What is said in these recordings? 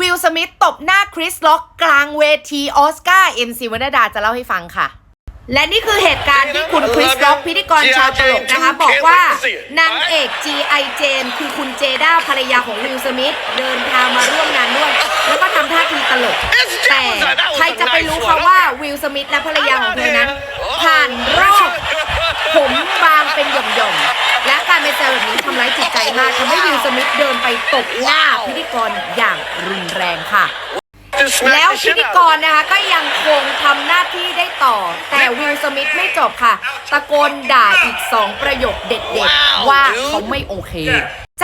วิลสมิธตบหน้าคริสล็อกกลางเวทีออสการ์เอ็มซีวรรณดาจะเล่าให้ฟังค่ะ และนี่คือเหตุการณ์ที่คุณคริสล็อกพิธีกรชาวตลกนะคะ บอกว่านางเอก G.I. เจนคือคุณเจด้าภรรยาของวิลสมิธเดินทางมาร่วมงานด้วย แล้วก็ทำท่าทีตลก แต่ใครจะไปรู้คะว่าวิลสมิธและภรรยาของเธอนั้นผ่านร ทำร้ายจิตใจมากทำให้วิลสมิธเดินไปตบหน้าพิธีกรอย่างรุนแรงค่ะ แล้วพิธีกรนะคะก็ยังคงทำหน้าที่ได้ต่อ แต่วิลสมิธไม่จบค่ะ ตะโกนด่าอีก2ประโยคเด็ดๆว่าเขาไม่โอเค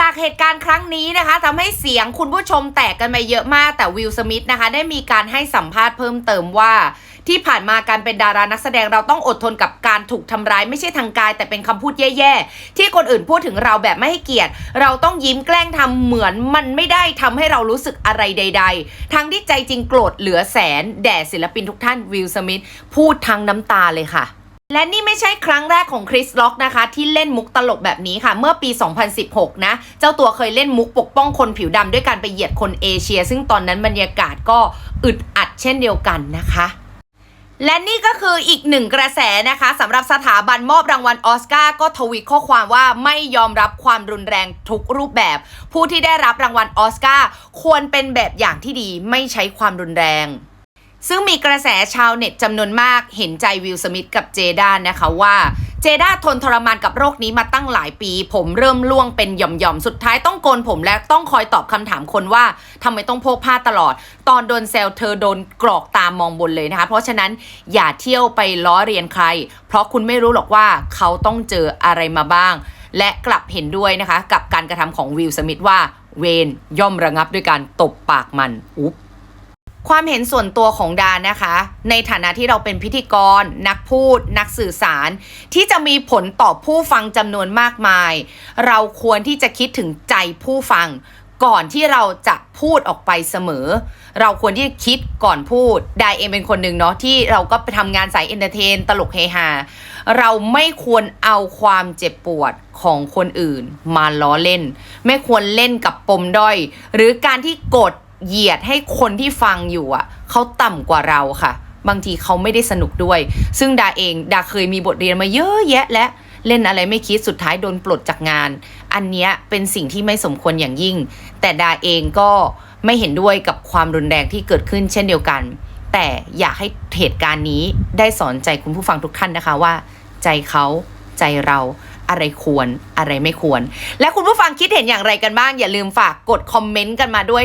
จากเหตุการณ์ครั้งนี้นะคะทำให้เสียงคุณผู้ชมแตกกันไปเยอะมากแต่วิลสมิธนะคะ ได้มีการให้สัมภาษณ์เพิ่มเติมว่า ที่ผ่านมาการเป็นดารานักแสดงเราต้องอดทนกับการถูกทำร้ายไม่ใช่ทางกาย แต่เป็นคำพูดแย่ๆ ที่คนอื่นพูดถึงเราแบบไม่ให้เกียรติ เราต้องยิ้มแกล้งทำเหมือนมันไม่ได้ทำให้เรารู้สึกอะไรใด ๆ ทั้งที่ใจจริงโกรธเหลือแสนแด่ศิลปินทุกท่านวิลสมิธพูดทั้งน้ำตาเลยค่ะ และนี่ไม่ใช่ครั้งแรกของคริสล็อกนะคะ ที่เล่นมุกตลกแบบนี้ค่ะ เมื่อปี 2016 นะ เจ้าตัวเคยเล่นมุกปกป้องคนผิวดำด้วยการไปเหยียดคนเอเชีย ซึ่งตอนนั้นบรรยากาศก็อึดอัดเช่นเดียวกันนะคะและนี่ก็คืออีกหนึ่งกระแสนะคะสำหรับสถาบันมอบรางวัลออสการ์ก็ทวีตข้อความว่าไม่ยอมรับความรุนแรงทุกรูปแบบ ผู้ที่ได้รับรางวัลออสการ์ควรเป็นแบบอย่างที่ดีไม่ใช้ความรุนแรง ซึ่งมีกระแสชาวเน็ตจำนวนมากเห็นใจวิลสมิธกับเจด้านะคะว่าเจด้าทนทรมานกับโรคนี้มาตั้งหลายปี ผมเริ่มล่วงเป็นหย่อมๆ สุดท้ายต้องโกนผมและต้องคอยตอบคำถามคนว่าทำไมต้องพกผ้าตลอด ตอนโดนแซวเธอโดนกรอกตามองบนเลยนะคะ เพราะฉะนั้นอย่าเที่ยวไปล้อเรียนใคร เพราะคุณไม่รู้หรอกว่าเขาต้องเจออะไรมาบ้าง และกลับเห็นด้วยนะคะ กับการกระทำของวิลสมิธว่าเวนย่อมระงับด้วยการตบปากมันอุ๊บ ความเห็นส่วนตัวของดานนะคะ ในฐานะที่เราเป็นพิธีกร นักพูด นักสื่อสาร ที่จะมีผลต่อผู้ฟังจำนวนมากมาย เราควรที่จะคิดถึงใจผู้ฟัง ก่อนที่เราจะพูดออกไปเสมอ เราควรที่จะคิดก่อนพูดดายเองเป็นคนหนึ่งเนาะที่เราก็ไปทำงานสายเอนเตอร์เทน ตลกเฮฮาเราไม่ควรเอาความเจ็บปวดของคนอื่น มาล้อเล่น ไม่ควรเล่นกับปมด้อย หรือการที่กด เหยียดให้คนที่ฟังอยู่อะเขาต่ำกว่าเราค่ะ บางทีเขาไม่ได้สนุกด้วย ซึ่งดาเองดาเคยมีบทเรียนมาเยอะแยะและเล่นอะไรไม่คิดสุดท้ายโดนปลดจากงาน อันเนี้ยเป็นสิ่งที่ไม่สมควรอย่างยิ่ง แต่ดาเองก็ไม่เห็นด้วยกับความรุนแรงที่เกิดขึ้นเช่นเดียวกัน แต่อยากให้เหตุการณ์นี้ได้สอนใจคุณผู้ฟังทุกท่านนะคะว่า ใจเขาใจเราอะไรควรอะไรไม่ควร และคุณผู้ฟังคิดเห็นอย่างไรกันบ้าง อย่าลืมฝากกดคอมเมนต์กันมาด้วย